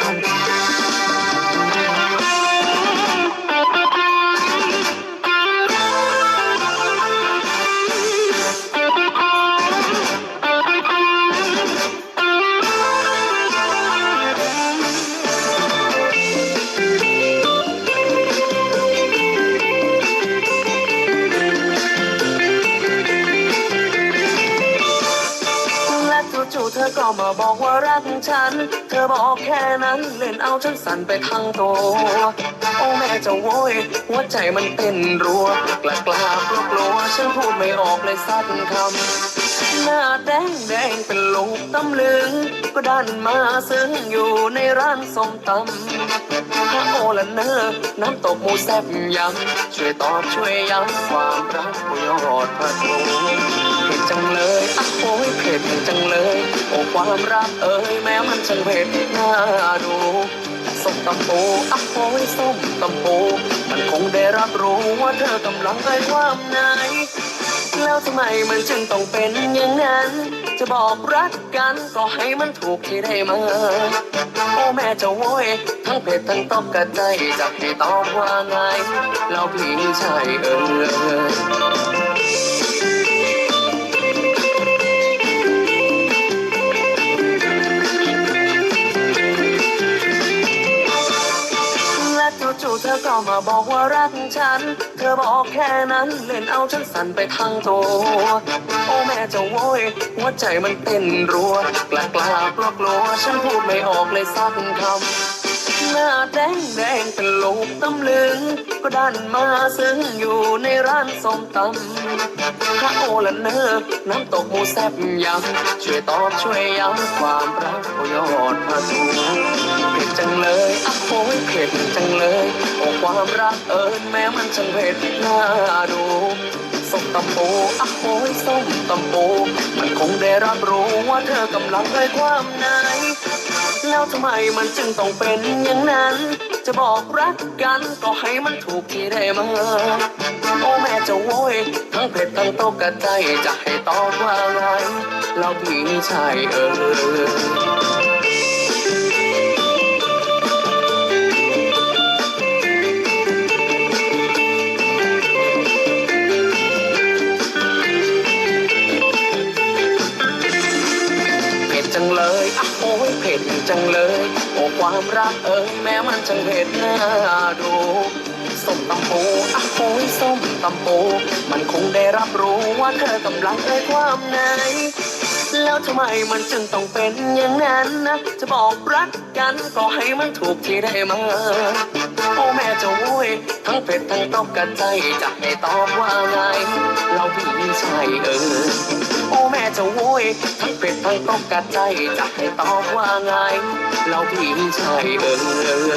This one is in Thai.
Yeah. ธอก็มาบอกว่ารักฉัน เธอบอกแค่นั้นเล่นเอาฉันสั่นไปทั้งตัวโอ้แม่จะโวยหัวใจมันเต้นรัวกล้ากล้ากลัวกลัวฉันพูดไม่ออกเลยสักคำหน้าแดงแดงเป็นลูกตำลึง ก็ดันมาซึ้งอยู่ในร้านส้มตำถ้าโอละเนอน้ำตกหมูแซ่บยำช่วยตอบช่วยย้ำความรักผู้ยอดพระทู ความรักเอ้ยแม้มันช่างเผ็ดน่าดูส้มตำปูอะโอ้ยส้มตำปูมันคงได้รับรู้ว่าเธอกำลังไกลความไหน แล้วทำไมมันจึงต้องเป็นอย่างนั้น จะบอกรักกันก็ให้มันถูกที่ได้มาโอ้แม่จะโวยทั้งเผ็ดทั้งตบกระใจจะให้ตอบว่าไงแล้วพี่ชายเออ ก็มาบอกว่ารักฉัน เธอบอกแค่นั้นเล่นเอาฉันสั่นไปทั้งตัวโอ้แม่จะโวยหัวใจมันเต้นรัวกล้ากล้ากลัวกลัวฉันพูดไม่ออกเลยสักคำหน้าแดงแดงเป็นลูกตำลึง ก็ดันมาซึ้งอยู่ในร้านส้มตำถ้าโอละเนอน้ำตกหมูแซ่บยำช่วยตอบช่วยย้ำความรักโอยอดพระทูเผ็ดจังเลยอะโอ้ยเผ็ดจังเลย ความรักเอิญแม้มันช่างเผ็ดน่าดูส้มตำปูอะโอ้ยส้มตำปูมันคงได้รับรู้ว่าเธอกำลังเลยความในแล้วทำไมมันจึงต้องเป็นอย่างนั้น จะบอกรักกันก็ให้มันถูกที่ได้มาโอ้แม่จะโวยทั้งเผ็ดทั้งตกกระใจจะให้ตอบว่าไงแล้วพี่ชายเออ เลยอะโอ้ยเผ็ดจังเลยโอ้ความรักเอ้ยแม้มันจังเผ็ดน่าดูส้มตำปูอะโอ้ยส้มตำปูมันคงได้รับรู้ว่าเธอกำลังเอ่ยความในแล้วทำไมมันจึงต้องเป็นอย่างนั้นนะจะบอกรักกันก็ให้มันถูกที่ได้มาโอ้แม่จะโวยทั้งเผ็ดทั้งตกกระใจจะให้ตอบว่าไง เราพี่ชายเออ จะโวยทั้งเป็ดทั้งตกกระใจจะให้ตอบว่าไง เราพี่ชายเออ